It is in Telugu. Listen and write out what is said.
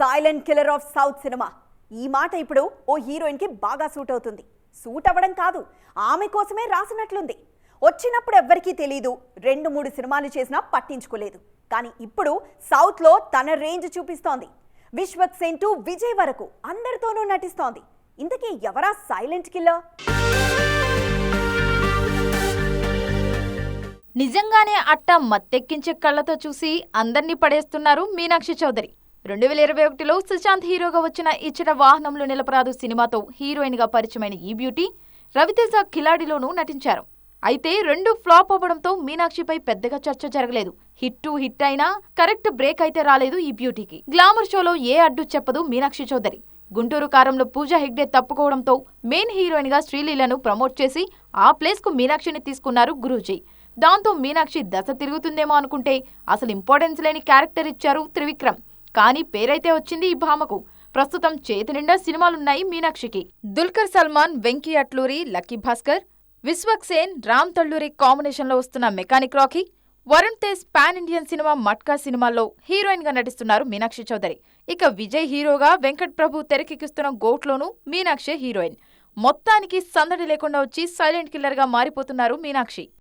Silent killer of south cinema. ఈ మాట ఇప్పుడు ఓ హీరోయిన్కి బాగా సూట్ అవుతుంది. సూట్ అవ్వడం కాదు ఆమె కోసమే రాసినట్లుంది. వచ్చినప్పుడు ఎవ్వరికీ తెలీదు రెండు మూడు సినిమాలు చేసినా పట్టించుకోలేదు. కానీ ఇప్పుడు సౌత్లో తన రేంజ్ చూపిస్తోంది. విశ్వక్ సేన్ టు విజయ్ వరకు అందరితోనూ నటిస్తోంది. ఇంతకీ ఎవరా సైలెంట్ కిల్లర్? నిజంగానే అట్ట మత్తెక్కించే కళ్ళతో చూసి అందర్నీ పడేస్తున్నారు మీనాక్షి చౌదరి. రెండు వేల ఇరవై ఒకటిలో సుశాంత్ హీరోగా వచ్చిన ఇచ్చట వాహనంలో నిలపరాదు సినిమాతో హీరోయిన్గా పరిచయమైన ఈ బ్యూటీ రవితేజ కిలాడిలోనూ నటించారు. అయితే రెండు ఫ్లాప్ అవ్వడంతో మీనాక్షిపై పెద్దగా చర్చ జరగలేదు. హిట్ టు హిట్ అయినా కరెక్ట్ బ్రేక్ అయితే రాలేదు ఈ బ్యూటీకి. గ్లామర్ షోలో ఏ అడ్డు చెప్పదు మీనాక్షి చౌదరి. గుంటూరు కారంలో పూజా హెగ్డే తప్పుకోవడంతో మెయిన్ హీరోయిన్గా శ్రీలీలను ప్రమోట్ చేసి ఆ ప్లేస్కు మీనాక్షిని తీసుకున్నారు గురూజీ. దాంతో మీనాక్షి దశ తిరుగుతుందేమో అనుకుంటే అసలు ఇంపార్టెన్స్ లేని క్యారెక్టర్ ఇచ్చారు త్రివిక్రమ్. కానీ పేరైతే వచ్చింది ఈ భామకు. ప్రస్తుతం చేతి నిండా సినిమాలున్నాయి మీనాక్షికి. దుల్కర్ సల్మాన్ వెంకీ అట్లూరి లక్కీ భాస్కర్ విశ్వక్ సేన్ రామ్ తల్లూరి కాంబినేషన్లో వస్తున్న Mechanic Rocky Varun Tej pan Indian cinema Matka సినిమాల్లో హీరోయిన్గా నటిస్తున్నారు మీనాక్షి చౌదరి. ఇక విజయ్ హీరోగా వెంకట్ ప్రభు తెరకెక్కిస్తున్న గోట్లోనూ మీనాక్షి హీరోయిన్. మొత్తానికి సందడి లేకుండా వచ్చి సైలెంట్ కిల్లర్గా మారిపోతున్నారు మీనాక్షి.